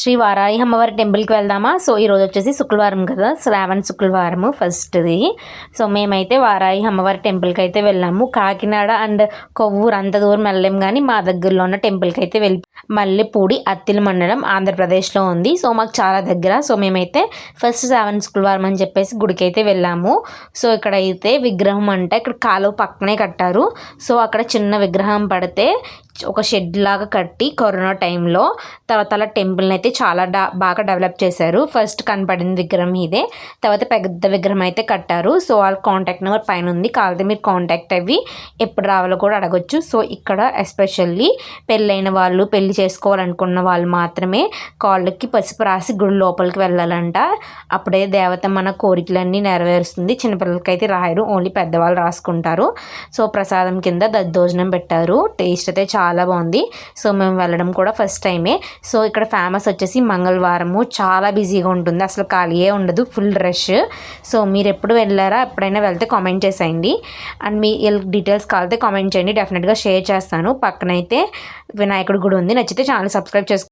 శ్రీ వారాయి అమ్మవారి టెంపుల్కి వెళ్దామా? సో ఈరోజు వచ్చేసి శుక్రవారం కదా. శ్రావణ శుక్రవారము ఫస్ట్ది. సో మేమైతే వారాయి అమ్మవారి టెంపుల్కి అయితే వెళ్ళాము. కాకినాడ అండ్ కొవ్వూరు అంత దూరం వెళ్ళలేం కానీ మా దగ్గరలో ఉన్న టెంపుల్కి అయితే వెళ్ళి మల్లెపూడి అత్తిల మండలం ఆంధ్రప్రదేశ్లో ఉంది. సో మాకు చాలా దగ్గర. సో మేమైతే ఫస్ట్ శ్రావణ శుక్రవారం అని చెప్పేసి గుడికి అయితే వెళ్ళాము. సో ఇక్కడ అయితే విగ్రహం అంటే ఇక్కడ కాలువ పక్కనే కట్టారు. సో అక్కడ చిన్న విగ్రహం పడితే ఒక షెడ్ లాగా కట్టి కరోనా టైంలో తర్వాత అలా టెంపుల్ని అయితే చాలా డా బాగా డెవలప్ చేశారు. ఫస్ట్ కనపడింది విగ్రహం ఇదే. తర్వాత పెద్ద విగ్రహం అయితే కట్టారు. సో వాళ్ళ కాంటాక్ట్ నెంబర్ పైన ఉంది. కావాలంటే మీరు కాంటాక్ట్ అవి ఎప్పుడు రావాలో కూడా అడగొచ్చు. సో ఇక్కడ ఎస్పెషల్లీ పెళ్ళైన వాళ్ళు పెళ్ళి చేసుకోవాలనుకున్న వాళ్ళు మాత్రమే కాళ్ళకి పసుపు రాసి గుడి లోపలికి వెళ్ళాలంట. అప్పుడే దేవత మన కోరికలన్నీ నెరవేరుస్తుంది. చిన్నపిల్లలకి అయితే రాయరు. ఓన్లీ పెద్దవాళ్ళు రాసుకుంటారు. సో ప్రసాదం కింద దద్దోజనం పెట్టారు. టేస్ట్ అయితే చాలా చాలా బాగుంది. సో మేము వెళ్ళడం కూడా ఫస్ట్ టైమే. సో ఇక్కడ ఫేమస్ వచ్చేసి మంగళవారము. చాలా బిజీగా ఉంటుంది. అసలు ఖాళీయే ఉండదు. Full rush. సో మీరు ఎప్పుడు వెళ్ళారా? ఎప్పుడైనా వెళ్తే కామెంట్ చేసేయండి. అండ్ మీ డీటెయిల్స్ కావాలితే కామెంట్ చేయండి. డెఫినెట్గా షేర్ చేస్తాను. పక్కనైతే వినాయకుడి గుడి ఉంది. నచ్చితే ఛానల్ సబ్స్క్రైబ్ చేసుకో